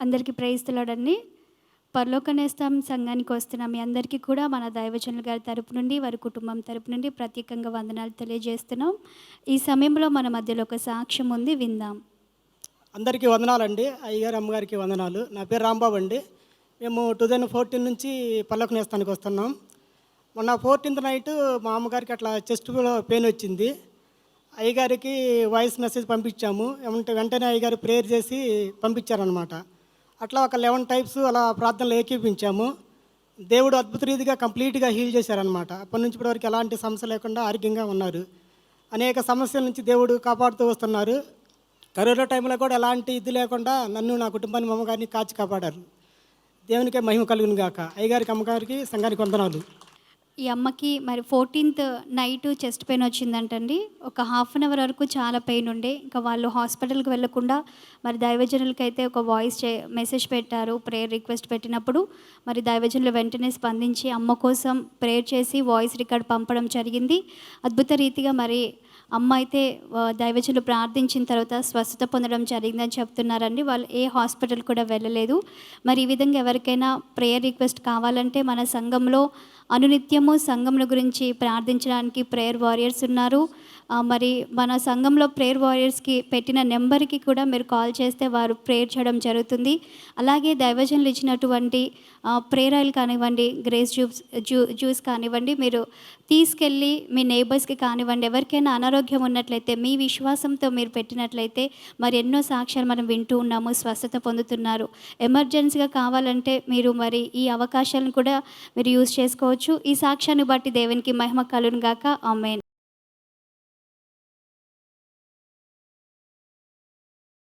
అందరికీ ప్రయిస్తున్నాడండి పరలోకనేస్తాం సంఘానికి వస్తున్న మీ అందరికీ కూడా మన దైవజనుల గారి తరపు నుండి వారి కుటుంబం తరపు నుండి ప్రత్యేకంగా వందనాలు తెలియజేస్తున్నాం. ఈ సమయంలో మన మధ్యలో ఒక సాక్ష్యం ఉంది విందాం. అందరికీ వందనాలండి. అయ్యగారు అమ్మగారికి వందనాలు. నా పేరు రాంబాబు అండి. మేము టూ థౌజండ్ ఫోర్టీన్ నుంచి పల్లకు నేస్తానికి వస్తున్నాం. మొన్న ఫోర్టీన్త్ నైట్ మా అమ్మగారికి అట్లా చెస్ట్లో పెయిన్ వచ్చింది. అయ్యగారికి వాయిస్ మెసేజ్ పంపించాము. ఏమంటే వెంటనే అయ్యగారు ప్రేయర్ చేసి పంపించారనమాట అట్లా ఒక లెవెన్ టైప్స్ అలా ప్రార్థనలు ఏకీపించాము. దేవుడు అద్భుత రీతిగా కంప్లీట్గా హీల్ చేశారనమాట అప్పటి నుంచి ఇప్పటివరకు ఎలాంటి సమస్య లేకుండా ఆరోగ్యంగా ఉన్నారు. అనేక సమస్యల నుంచి దేవుడు కాపాడుతూ వస్తున్నారు. కరోనా టైంలో కూడా ఎలాంటి ఇది లేకుండా నన్ను నా కుటుంబాన్ని మా అమ్మగారిని కాచి కాపాడారు. దేవునికే మహిమ కలుగును గాక. అయ్యగారికి అమ్మగారికి సంఘానికి వందనాలు. ఈ అమ్మకి మరి ఫోర్టీన్త్ నైట్ చెస్ట్ పెయిన్ వచ్చిందంటండి. ఒక హాఫ్ అన్ అవర్ వరకు చాలా పెయిన్ ఉండే. ఇంకా వాళ్ళు హాస్పిటల్కి వెళ్ళకుండా మరి దైవజనులకి అయితే ఒక వాయిస్ చే మెసేజ్ పెట్టారు ప్రేయర్ రిక్వెస్ట్ పెట్టినప్పుడు. మరి దైవజనులు వెంటనే స్పందించి అమ్మ కోసం ప్రేయర్ చేసి వాయిస్ రికార్డ్ పంపడం జరిగింది. అద్భుత రీతిగా మరి అమ్మ అయితే దైవజనులు ప్రార్థించిన తర్వాత స్వస్థత పొందడం జరిగిందని చెప్తున్నారండి. వాళ్ళు ఏ హాస్పిటల్ కూడా వెళ్ళలేదు. మరి ఈ విధంగా ఎవరికైనా ప్రేయర్ రిక్వెస్ట్ కావాలంటే మన సంఘంలో అనునిత్యము సంఘముల గురించి ప్రార్థించడానికి ప్రేయర్ వారియర్స్ ఉన్నారు. మరి మన సంఘంలో ప్రేయర్ వారియర్స్కి పెట్టిన నెంబర్కి కూడా మీరు కాల్ చేస్తే వారు ప్రేయర్ చేయడం జరుగుతుంది. అలాగే దైవజనులు ఇచ్చినటువంటి ప్రేయర్ ఆయిల్ కానివ్వండి గ్రేస్ జ్యూస్ జ్యూ జ్యూస్ కానివ్వండి మీరు తీసుకెళ్ళి మీ నేబర్స్కి కానివ్వండి ఎవరికైనా అనారోగ్యం ఉన్నట్లయితే మీ విశ్వాసంతో మీరు పెట్టినట్లయితే మరి ఎన్నో సాక్ష్యాలు మనం వింటూ ఉన్నాము స్వస్థత పొందుతున్నారు. ఎమర్జెన్సీగా కావాలంటే మీరు మరి ఈ అవకాశాలను కూడా మీరు యూజ్ చేసుకోవచ్చు. ఈ సాక్ష్యాన్ని బట్టి దేవునికి మహిమ కలును గాక ఆమెన్.